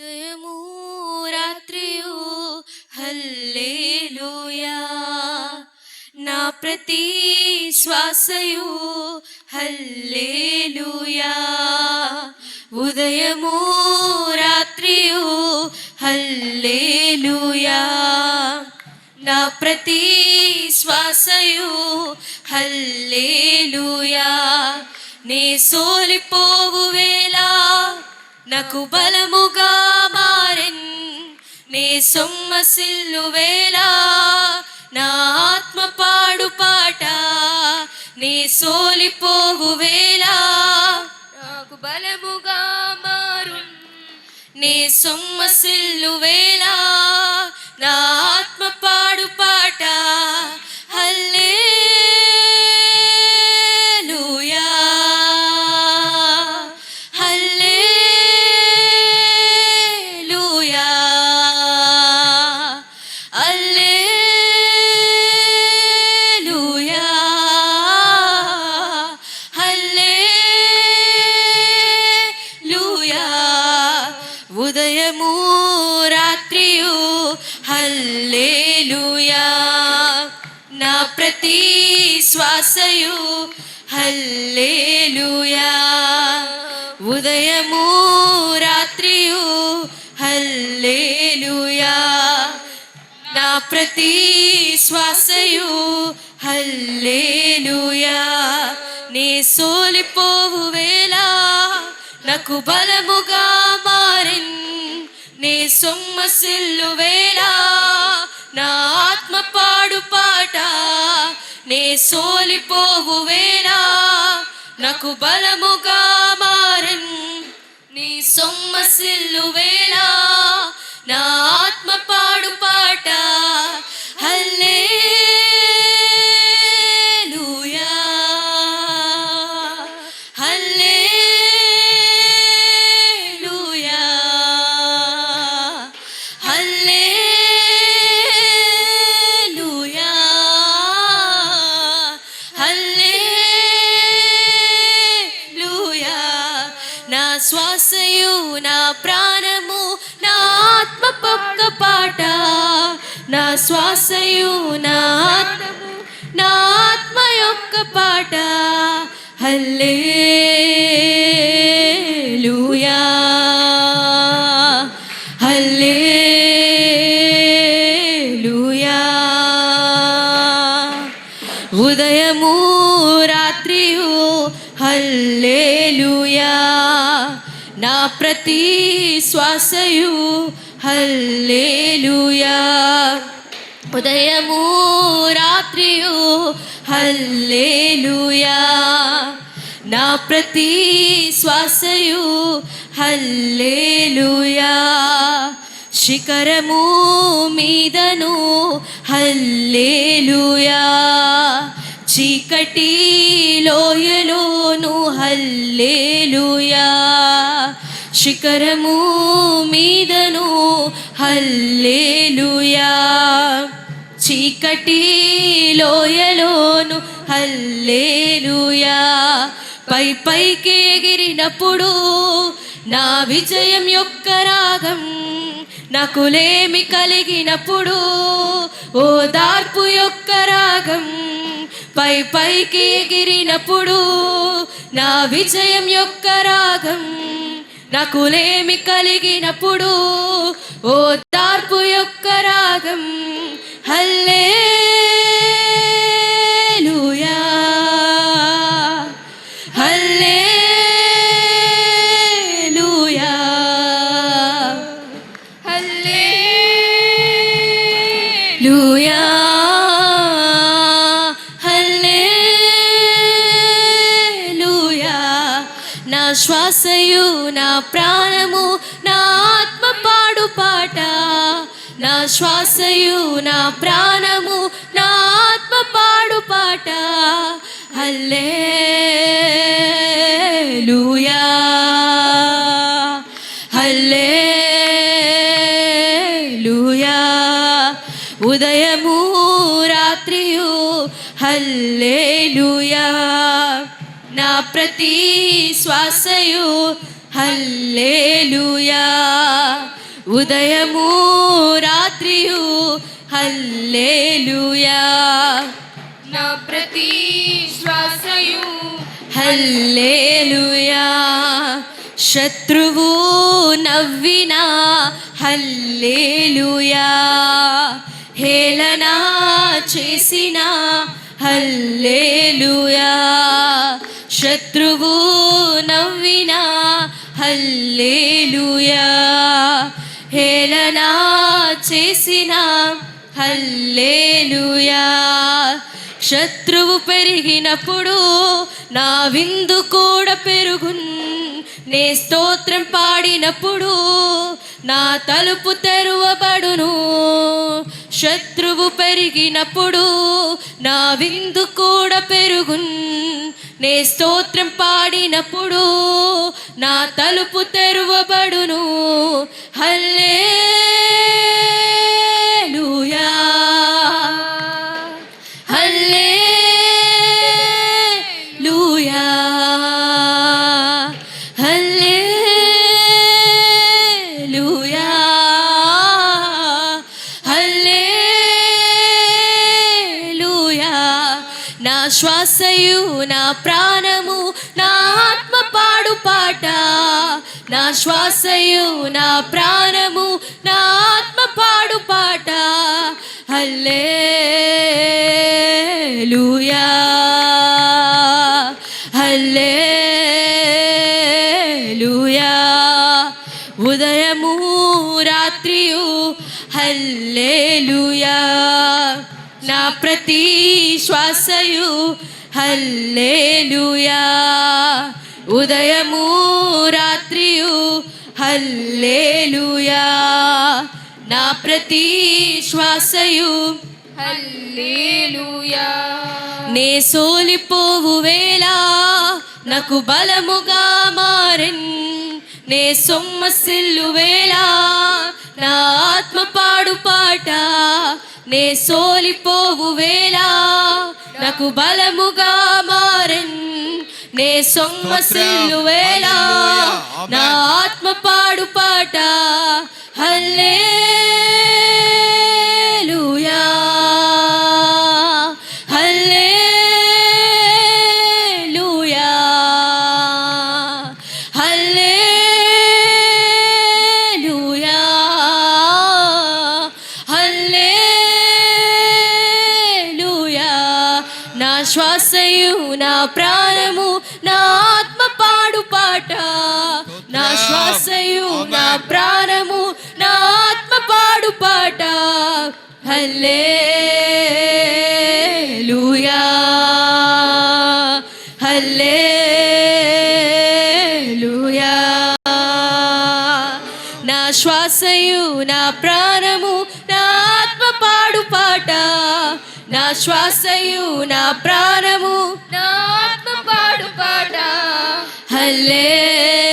ఉదయము రాత్రియు. హల్లేలుయా. నా ప్రతి శ్వాసయు. హల్లేలుయా. ఉదయము రాత్రియు. హల్లేలుయా. నా ప్రతి శ్వాసయు. హల్లేలుయా. నే సోలిపోవు వేళ. నాకు బలముగా మారెన్. నే సొమ్మసిల్లు వేలా నా ఆత్మ పాడు పాట నీ సోలిపోగు వేలా నాకు బలముగా మారు నీ సొమ్మసిల్లు వేలా నా హల్లేలూయా. నా ప్రతి శ్వాసయు హల్లేలుయా. ఉదయము రాత్రియు హల్లేలుయా. నా ప్రతి శ్వాసయు హల్లేలుయా. నీ సోలిపోవు వేళ నాకు బలముగా నీ సొమ్మసిల్లు వేళ నా ఆత్మ పాడు పాట నీ సోలిపోవు వేళ నాకు బలముగా మారిన్. నీ సొమ్మసిల్లు వేళ నా ఆత్మ పాడు పాట. నా శ్వాసయు నా ప్రాణము నా ఆత్మ పక్క పాట. నా శ్వాసయు నా ఆత్మము నా ఆత్మ యొక్క పాట. హల్లే లూయా ప్రతి శ్వాసయు. హల్లేలుయా. ఉదయము రాత్రియు. హల్లేలుయా. నా ప్రతి శ్వాసయు. హల్లేలుయా. శిఖరము మీదను. హల్లేలుయా. చీకటి లోయలోను. హల్లేలుయా. శిఖరము మీదను. హల్లేలుయా. చీకటి లోయలోను. హల్లేలుయా. పై పైకి ఎగిరినప్పుడు నా విజయం యొక్క రాగం నకులేమి కలిగినప్పుడు. ఓ దార్పు యొక్క రాగం పై పైకి ఎగిరినప్పుడు నా విజయం యొక్క రాగం నాకులేమి కలిగినప్పుడు ఓ దార్పు యొక్క రాగం హల్లే! నా శ్వాసయు నా ప్రాణము నా ఆత్మ పాడు పాట. నా శ్వాసయు నా ప్రాణము నా ఆత్మ పాడు పాట. హల్లేలూయా. హల్లేలూయా. ఉదయము రాత్రియు హల్లేలూయా. నా ప్రతి శ్వాసయు. హల్లేలుయా. ఉదయము రాత్రియు. హల్లేలుయా. నా ప్రతి శ్వాసయు. హల్లేలుయా. శత్రువు నవ్వినా. హల్లేలుయా. హేళనా చేసిన. హల్లేలుయా. శత్రువు నవ్వినా హల్లేలుయా. హేళనా చేసిన హల్లేలుయా. శత్రువు పెరిగినప్పుడు నా విందు కూడా పెరుగున్. నే స్తోత్రం పాడినప్పుడు నా తలుపు తెరువబడును. శత్రువు పెరిగినప్పుడు నా విందు కూడా పెరుగున్. నే స్తోత్రం పాడినప్పుడు నా తలుపు తెరువబడును. హల్లే ప్రాణము నా ఆత్మ పాడు పాట. నా శ్వాసయు నా ప్రాణము నా ఆత్మ పాడు పాట. హల్లేలూయా. హల్లేలూయా. ఉదయము రాత్రియు హల్లేలుయా. నా ప్రతి శ్వాసయు హల్లేలుయా. ఉదయము రాత్రియు హల్లేలుయా. నా ప్రతి శ్వాసయు హల్లేలూయా. నే సోలిపోవు వేళ నాకు బలముగా మారెన్. నే సొమ్మసిల్లు వేళ నా ఆత్మ పాడు పాట నే సోలిపోవు వేళ నాకు బలముగా మారెన్. నే సొమ్మసిల్లు వేళ నా ఆత్మ పాడు పాట. ప్రాణము నా ఆత్మ పాడు పాట. నా శ్వాసయు నా ప్రాణము నా ఆత్మ పాడు పాట. హల్లేలూయా. హల్లేలూయా. నా శ్వాసయు నా ప్రాణము నా ఆత్మ పాడు పాట. నా శ్వాసయు నా ప్రాణము హల్లేలూయా